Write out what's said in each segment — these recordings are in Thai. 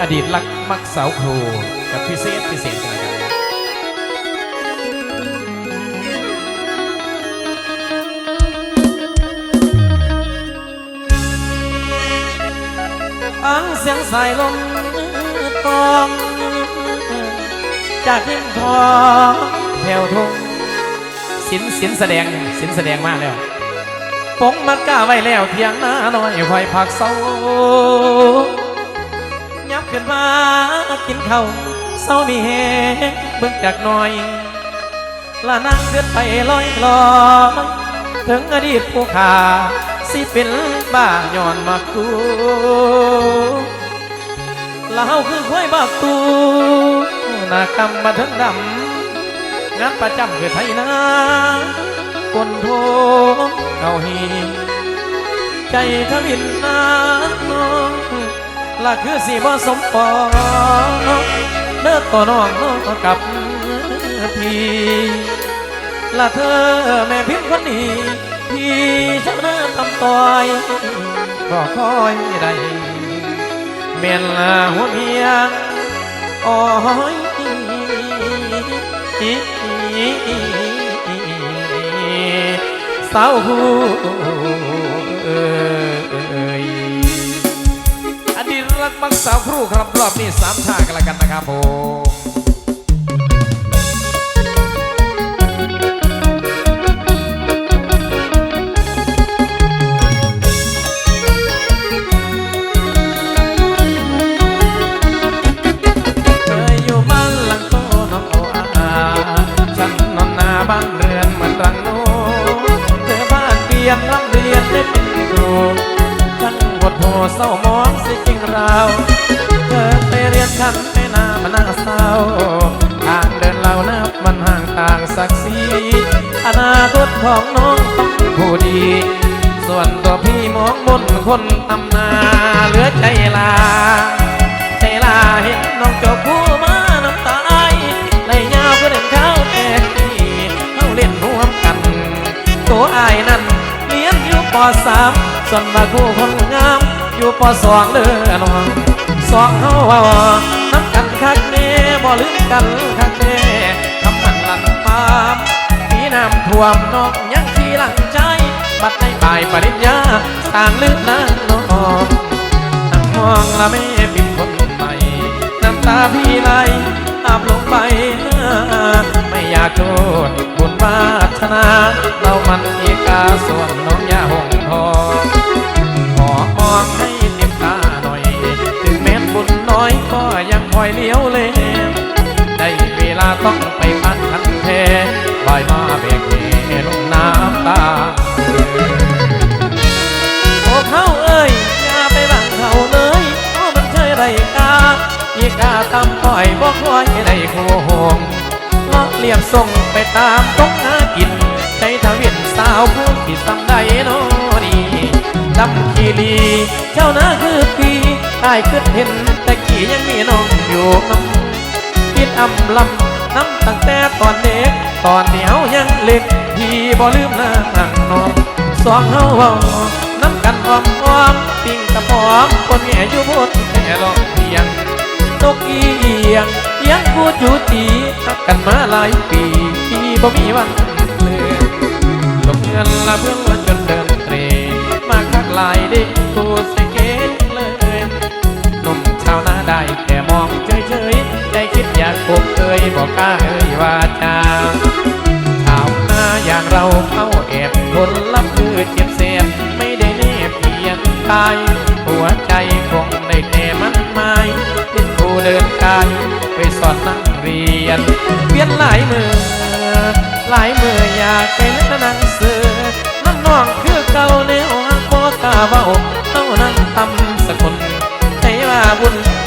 อดีตรักมักสาวครูกับพิเศษพิเศษกันะครับฟังเสียงสายลมตองจากหินทองแผ่วทงสินสินแสดงสินแสดงมากแล้วปงมัดก้าไว้แล้วเทียงหน้าน้อยคอยผักเศร้า ขึ้นมากินข้าวเศร้ามีแหงเบิ่งจากหน่อยละนั่งเดินไปลอยลอยถึงอดีตผู้ขาสิเป็นบ้าย้อนมากูลาวคือควยบากตูหน้ากำมาถึงดำงานประจำคือไทยนาคนโทเอาหีใจทวินนา ละคือสีบ่สมปองเดินต่อน้องน้องกับพี่ละเธอแม่พิมพ์คนนี้พี่ชนะทำต่อยก็คอยได้เมียนลาหัวเมียโอ้ยสาวหู กมักสาวครูครับรอบนี้สามชากันล้วกันนะครับผมเคยอยู่บ้านเรือนเหมือนรังโนเธอบ้านเปลี่ยนร่ำเรียนได้เป็นครู ดหัวเศร้ามองสิจริงเราเธอไปเรียนฉันไม่น่ามันน่าเศร้าทางเดินเรานับมันห่างต่างศักดิ์ศรีอนาคตของน้องต้องผู้ดี ส่วนตัวพี่มองบนคนตำนาเหลือใจลา ใจลาเห็นน้องจบผู้มาน้ำตาไอไหลยาวก็เดินเข้าแต่ที่เข้าเล่นร่วมกัน ตัวอายนั่นเรียนอยู่ปสามส่วนมาคู่คนงาม อยู่ปสองเด้อน้องสองเฮาว่าน้ำกันคักแน่บ่ลืมกันคักแน่คำมันลันปามปีน้ำท่วมนอกยังที่หลังใจบัดในบ่ายปริญญาต่างลืมนางน้องนั่งมองละแม่ป็นคนใหม่น้ำตาพี่ไหลอาบลงไป ไม่อยากโทษบุญวาชนา เรามันอีกาส่วนน้องยาหงทอง เลี้ยวเลมได้เวลาต้องไปพันคันเทบ่ายมาเบกเฮลงน้ำตา โอ้เขาเอ้ยอย่าไปบังเขาเลยเพราะมันเชยไรกาอีกาตำต่อยบอกคอยได้โคงเลาะเลียบส่งไปตามตรงหากินใจทวินสาวผู้ที่ซ้ำใดโนดีดำขีรีเจ้านาคือปีตายขึ้นเห็นแต่ ยังมีน้องอยู่น้ำคิดอำลำน้ำตั้งแต่ตอนเด็ก ตอนเดียวยังเล็กพี่บ่ลืมหน้าน้องสองเฮาเว้าน้ำกันอ้อมอ้อมปิ่งกระป๋อมคนแง่อยู่บนแค่ลองเพียงนกอีเอียงเอียงกูจูจีรักกันมาหลายปีที่บ่มีวันเลือนลงเงินละเพื่อนจนเดินเตรมาคักหลายเด็ก กล้าเอ่ยวาจาชาวนาอย่างเราเข้าแอบคนละคือเจ็บเสียนไม่ได้แน่เพียงกายหัวใจคงได้แต่มันไม้เป็นผู้เดินกายไปสอนนั่งเรียนเปลี่ยนหลายมือ หลายมืออยากเป็นหนังสือน้ำนองคือเก่าแนวหักบ่กล้าเบาเท่านั้น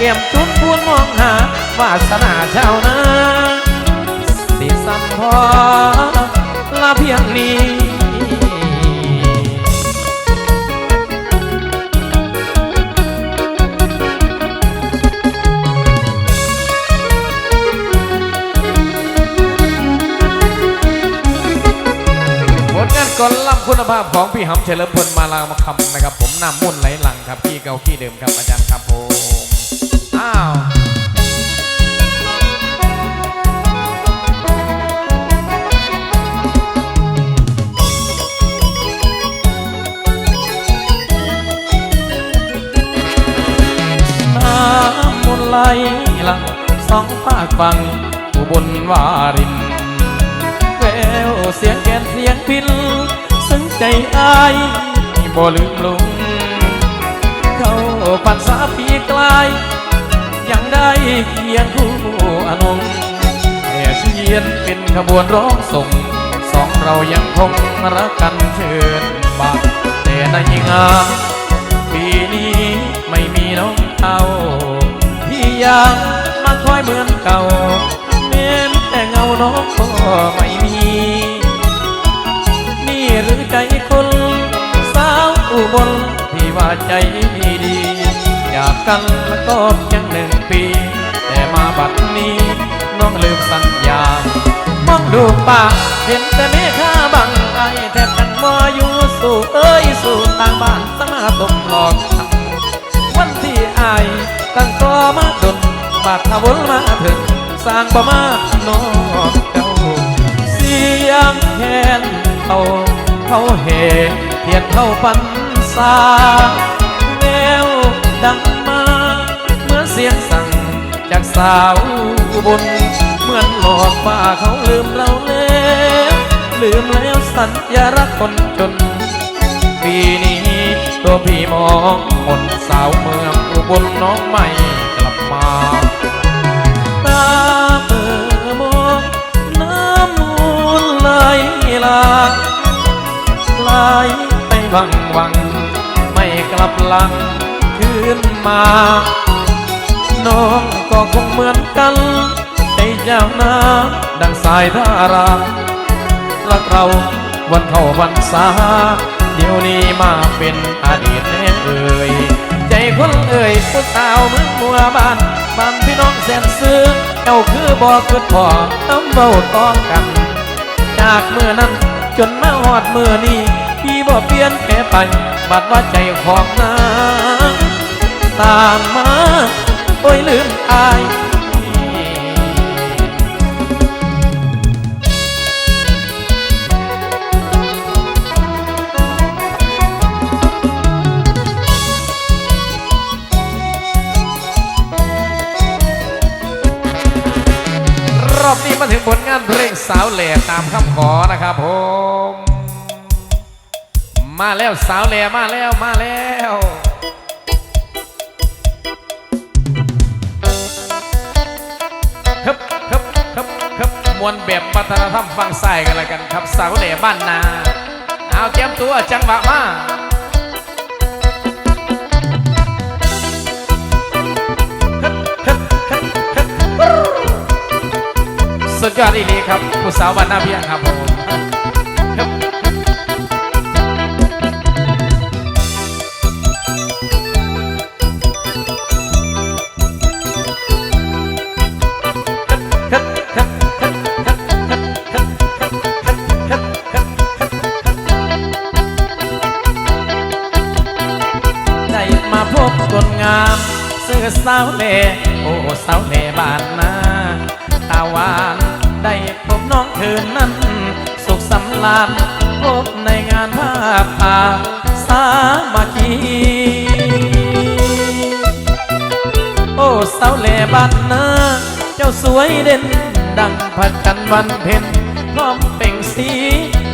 เกี่ยมจุนพูนมองหาวาสนาชาวนาสิสัมพอละเพียงนี้ผลงานกลล่ำคุณภาพของพี่หำเฉลิมพลมาลามาคำนะครับ ผมนำมุ่นไหลหลังครับขี้เก่าขี้เดิมครับอาจารย์ครับผม อ้าวมนไหลหลังสองภาคฟังอุบลวารินแววเสียงแกนเสียงพินซึ้งใจอายบ่ลืมลง เขาปันสาปีกลาย เคียงคู่อนงแห่เชียนเป็นขบวนร้องส่ง สองเรายังคงรักกันเชิญบาแต่ในงานปีนี้ไม่มีน้องเอาพี่ยังมาคอยเหมือนเก่าเม้นแต่เงาน้องก็ไม่มี นี่หรือใจคนสาวอุบลที่ว่าใจดีอยากกันแล้วก็เพียงีแต่มาบัดนี้ น้องลืมสัญญามองดูป่าเห็นแต่เมฆาบังไอแทบตั้งมออยู่สู่เอ้ยสู่ต่างบ้านตั้งมาตมหลอกวันที่อายตั้งก็มาดนบาดทาวนมาถึงสร้างบ่มานองเจ้าเสียงแคนเขาเขาเฮเทียนเข้าปันสาแววดัง จากสาวอุบน เหมือนหลอกว่าเขาลืมเราแล้ว ลืมแล้วสัญญารักคนจน ปีนี้ตัวพี่มองมนสาวเมืองอุบลน้องไม่กลับมาตาเปิดมองน้ำมูลไหลหลากไหลไปวังวัง ไม่กลับหลังคืนมา น้อง ก็คงเหมือนกันใจเจ้าน้ำดังสายทารารักเราวันเข้าวันสาเดี๋ยวนี้มาเป็นอดีตแน่เอ่ยใจคนเอ่ยผู้สาวเมืองมัวบ้านบ้านพี่น้องแสนซื้อเจ้าคือบอกคือพอน้ำเบาต้องกัน จากเมื่อนั้นจนมาหอดเมื่อนี้พี่บ่เปลี่ยนแปลไปบัดว่าใจของนางตามมา โอ้ยลืมอายรอบนี้มาถึงผลงานเพลงสาวแหล่ตามคำขอนะครับผม มาแล้วสาวแหล่มาแล้วมาแล้ว มวลแบบปัฒนธรรมฟังใส่กันละกันครับสาวเหล่บ้านนา เอาเตรียมตัวจังหวะมาสุดยอดอีนี้ครับผู้สาววันหน้าเพียงครับผม สุขสำราญพบในงานภาพป่าสามัคคีโอ้สาวเล่บ้านนาเจ้าสวยเด่น ดังพันกันวันเพ็ญพร้อมเป่งสี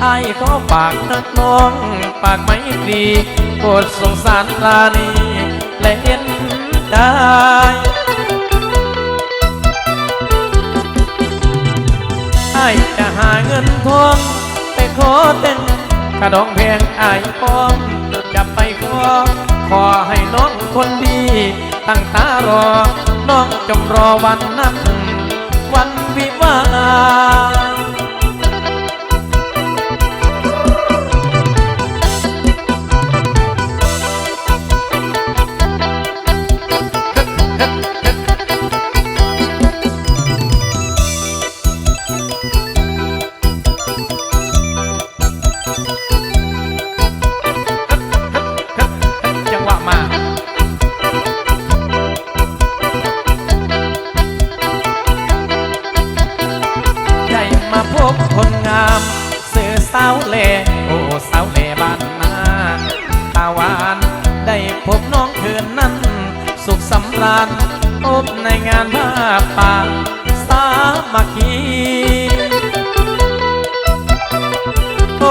ไอ้ขอฝากนักน้อง ปากไม่ตรีโปรดสงสารลานีและเห็นใจไอ้จะหาเงินทอง ขอแต่งกระดองแพงไอ้ายพร้อมจะไปขอขอให้น้องคนดี ตั้งตารอ น้องจงรอวันนั้น วันวิวาห์จังหวะมา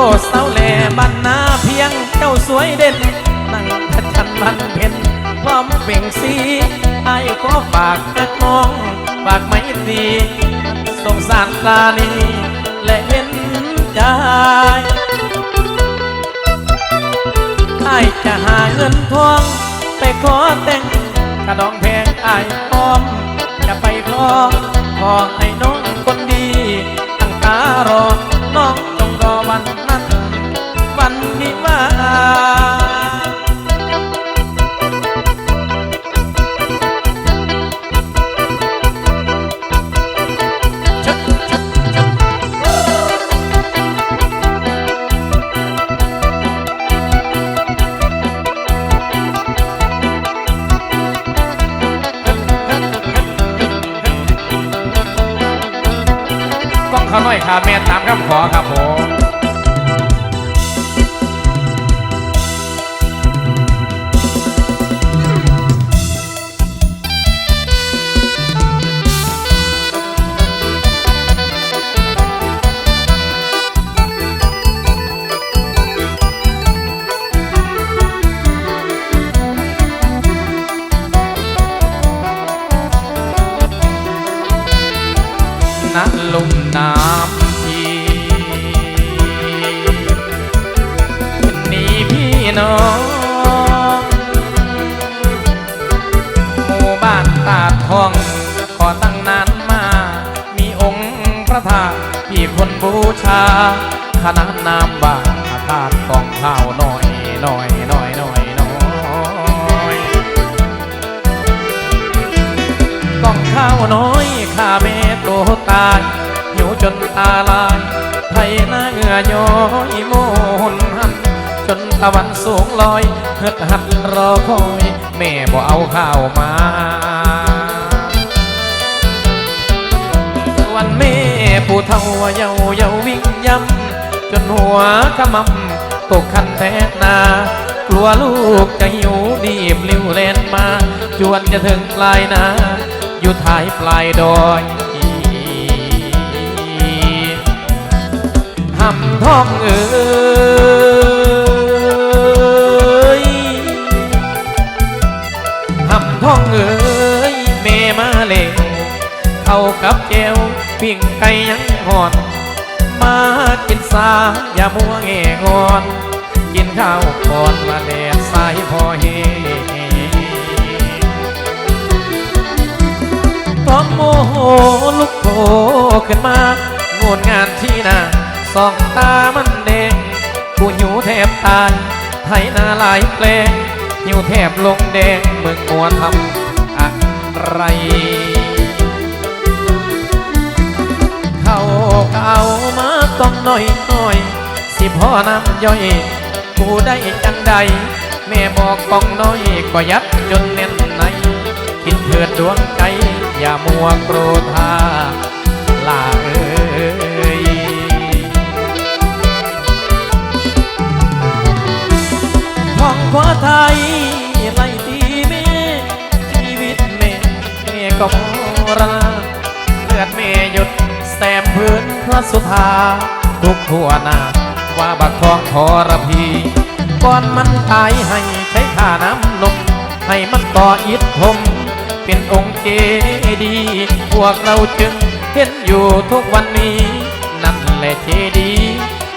โอ้สาวแหล่บ้านนาเพียงเจ้าสวยเด่นนั่งพัดชันบันเพ็ญพร้อมเป่งสีไอ้ขอฝากนักน้องฝากไม่ตรีสงสารตานีและเห็นใจไอ้จะหาเงินทองไปขอแต่งกระดองแพงไอ้พร้อม จะไปขอขอให้น้องคนดีตั้งตารอ ขอค น้องหมู่บ้านตาดทองขอตั้งนานมา มีองค์พระธาตุพี่คนบูชาขนานนามว่าพระธาตุกองข้าวหน่อยหน่อยหน่อยหน่อยหน่อยกองข้าวน้อยข้าแม่โตตายหิวจนตาลายไทยหน้าเหงื่อย้อยโมหนหันจน ตะวันสูงลอยเฮืดหัดรอคอยแม่บ่เอาข้าวมา วันแม่ผู้เฒ่าเยาเยาวิ่งยำจนหัวขมำตกคันแทกนากลัวลูกจะหิวรีบลิ้วแลนมา จวนจะถึงปลายนาอยู่ท้ายปลายดอยหำท้องเอ๋ กับเจวปิ้งไก่ยังหอน มากินสาอย่ามัวแงงอน กินข้าวก่อนมาแดดสายพอเฮความโมโหลุกโผขึ้นมาโงนงานที่นาสองตามันแดงกูหิวแทบตายไทยนาหลายแปลงหิวแทบลงแดงเมืองมัวทำอะไร กเอามาต้องน่อยน่อย สิพ่อน้ำย่อย กูได้จังใด แม่บอกกองน้อยก็ยัดจนแน่นในคิดเถิดดวงใจ อย่ามัวโกรธาลาเอ้ยท้องขวาไทย สุธาทุกทั่วหน้าว่าบักทองทรพีก่อนมันตายให้ใช้ข้าน้ำนมให้มันต่ออิฐทมเป็นองค์เจดี พวกเราจึงเห็นอยู่ทุกวันนี้ นั่นแหละเจดี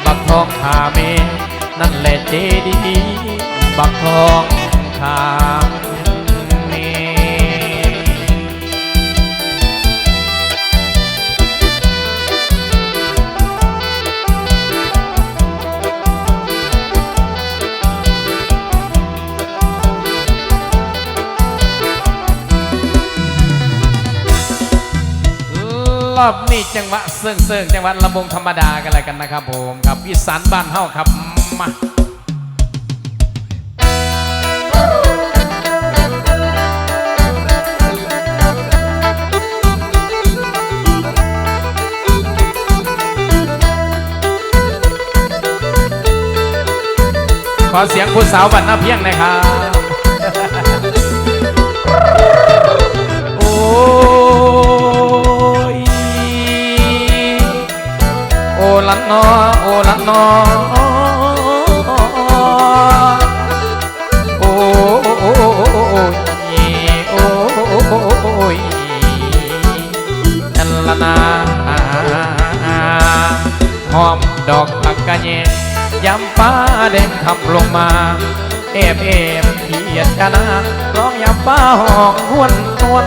บักทองขาเม นั่นแหละเจดี บักทองขาเม รอบนี้จังหวะเซิงเซิงจังหวะลำวงธรรมดากันอะไรกันนะครับผมครับอีสานบ้านเฮาครับมาขอเสียงผู้สาวบันนาเพียงนะครับ ลันนอโอลันนอโอ้โอ้โอ้โอ้ยนันละนาหอมดอกผักกะเยงยำฟ้าเด่นขับลงมาเอฟเอฟเขียดกะนาร้องยำฟ้าหองหวนนวล